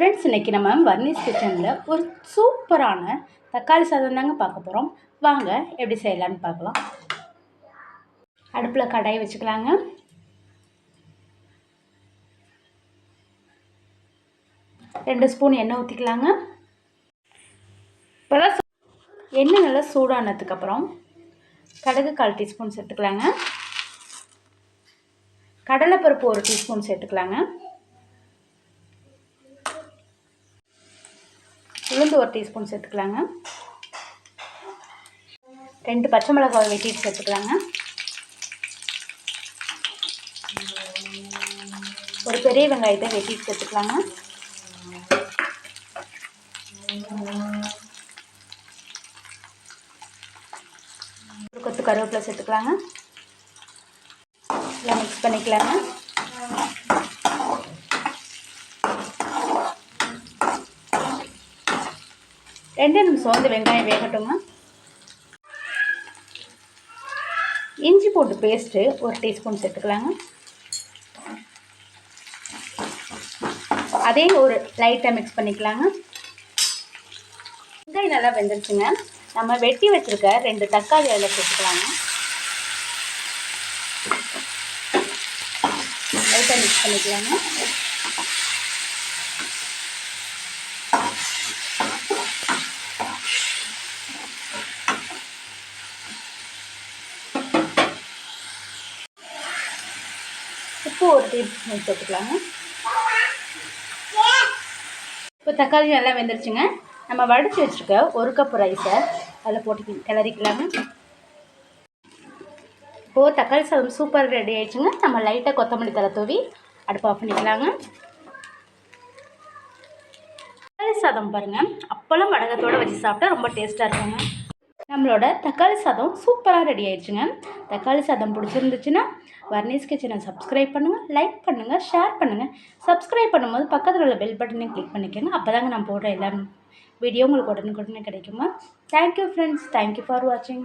Friends இன்றைக்கி நம்ம வர்னிஸ் கிச்சனில் ஒரு சூப்பரான தக்காளி சாதம் தாங்க பார்க்க போகிறோம் வாங்க எப்படி செய்யலான்னு பார்க்கலாம். அடுப்பில் கடாய் வச்சுக்கலாங்க. ரெண்டு ஸ்பூன் எண்ணெய் ஊற்றிக்கலாங்க இப்போதான் எண்ணெய் நல்லா சூடானதுக்கப்புறம் கடுகு கால் டீஸ்பூன் சேர்த்துக்கலாங்க. கடலைப்பருப்பு ஒரு டீஸ்பூன் சேர்த்துக்கலாங்க. உளுந்து ஒரு டீஸ்பூன் சேர்த்துக்கலாங்க. ரெண்டு பச்சை மிளகாய் வெட்டிட்டு சேர்த்துக்கலாங்க. ஒரு பெரிய வெங்காயத்தை வெட்டிட்டு சேர்த்துக்கலாங்க. ஒரு கொத்து கருவேப்பிலை சேர்த்துக்கலாங்க. எல்லாம் மிக்ஸ் பண்ணிக்கலாங்க. ரெண்டே நிமிஷம் வந்து வெங்காயம் வேகட்டுங்க இஞ்சி போட்டு பேஸ்ட்டு ஒரு டீஸ்பூன் சேர்த்துக்கலாங்க. அதே ஒரு லைட்டாக மிக்ஸ் பண்ணிக்கலாங்க. வெங்காயம் நல்லா வெந்துருச்சுங்க. நம்ம வெட்டி வச்சுருக்க ரெண்டு தக்காளி அதில் சேர்த்துக்கலாங்க. லைட்டாக மிக்ஸ் பண்ணிக்கலாங்க. உப்பு ஒரு டீஸ்பூன் போட்டுக்கலாங்க. இப்போ தக்காளி நல்லா வெந்துருச்சுங்க. நம்ம வடித்து வச்சுருக்க ஒரு கப் ரைஸை அதில் போட்டு கிளறிக்கலாங்க. இப்போது தக்காளி சாதம் சூப்பர் ரெடி ஆயிடுச்சுங்க. நம்ம லைட்டாக கொத்தமல்லி தலை தூவி அடுப்பு ஆஃப் பண்ணிக்கலாங்க. தக்காளி சாதம் பாருங்கள் அப்பளம் வடகத்தோடு வச்சு சாப்பிட்டா ரொம்ப டேஸ்ட்டாக இருக்குங்க. நம்மளோட தக்காளி சாதம் சூப்பராக ரெடி ஆயிடுச்சுங்க. தக்காளி சாதம் பிடிச்சிருந்துச்சுன்னா வர்ணீஸ் கிச்சனை சப்ஸ்கிரைப் பண்ணுங்கள் லைக் பண்ணுங்கள் ஷேர் பண்ணுங்கள் சப்ஸ்கிரைப் பண்ணும்போது பக்கத்தில் உள்ள பெல் பட்டனையும் கிளிக் பண்ணிக்கோங்க. அப்போ தாங்க நான் போடுற எல்லா வீடியோ உங்களுக்கு உடனுக்குடனே கிடைக்குமா? தேங்க்யூ ஃப்ரெண்ட்ஸ் தேங்க்யூ ஃபார் வாட்சிங்